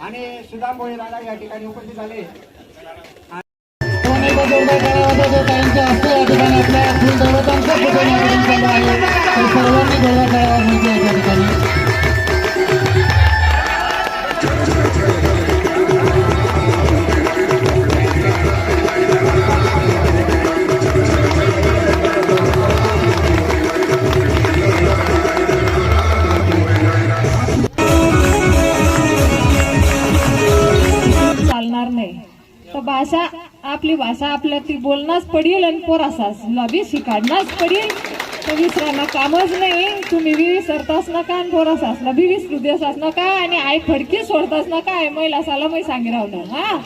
आणि सुदाम भोळे दादा या ठिकाणी उपस्थित झाले. सोनेचा हस्ते या ठिकाणी आपल्या तर भाषा आपली भाषा आपल्या ती बोलणंच पडेल आणि पोरासाच लबी शिकाडणंच पडेल. तर विसरायला कामच नाही. तुम्ही बी विसरताच नका आणि पोरासासला बी विसरू देसाच नका आणि आई फडकी सोडताच नका. आई महिलासाला मै सांगी राहणार हा?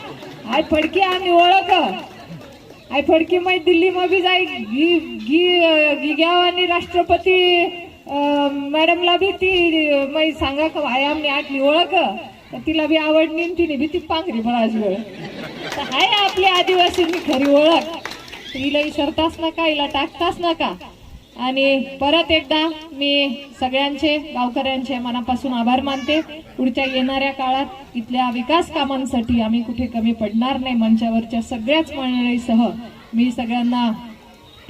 आई फडकी आम्ही ओळख. आई फडकी मै दिल्ली मध्ये जाई. गी गी गिग्याव आणि राष्ट्रपती मॅडमला बी ती मै सांगा का भाई आमनी आटली ओळख. तर तिला बी आवडली तिने बी ती पांघरी बळाची वेळ हाय आपली आदिवासींनी खरी ओळख. तर हिला विसरताच नका हिला टाकताच नका. आणि परत एकदा मी सगळ्यांचे गावकऱ्यांचे मनापासून आभार मानते. पुढच्या येणाऱ्या काळात इथल्या विकास कामांसाठी आम्ही कुठे कमी पडणार नाही. मंचावरच्या सगळ्याच मंडळीसह मी सगळ्यांना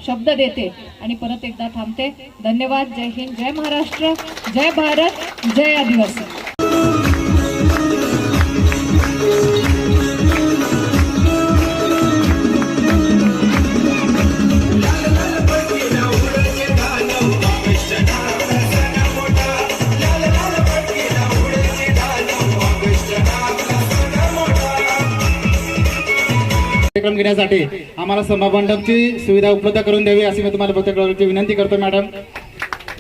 शब्द देते आणि परत एकदा थांबते. धन्यवाद. जय हिंद जय महाराष्ट्र जय भारत जय आदिवासी. कार्यक्रम घेण्यासाठी आम्हाला सभामंडपची सुविधा उपलब्ध करून द्यावी अशी मी तुम्हाला प्रत्येक विनंती करतो मॅडम.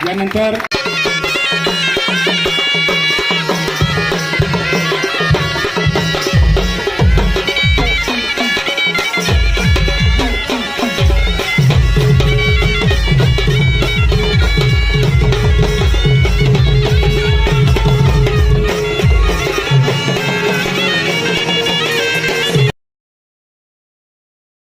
यानंतर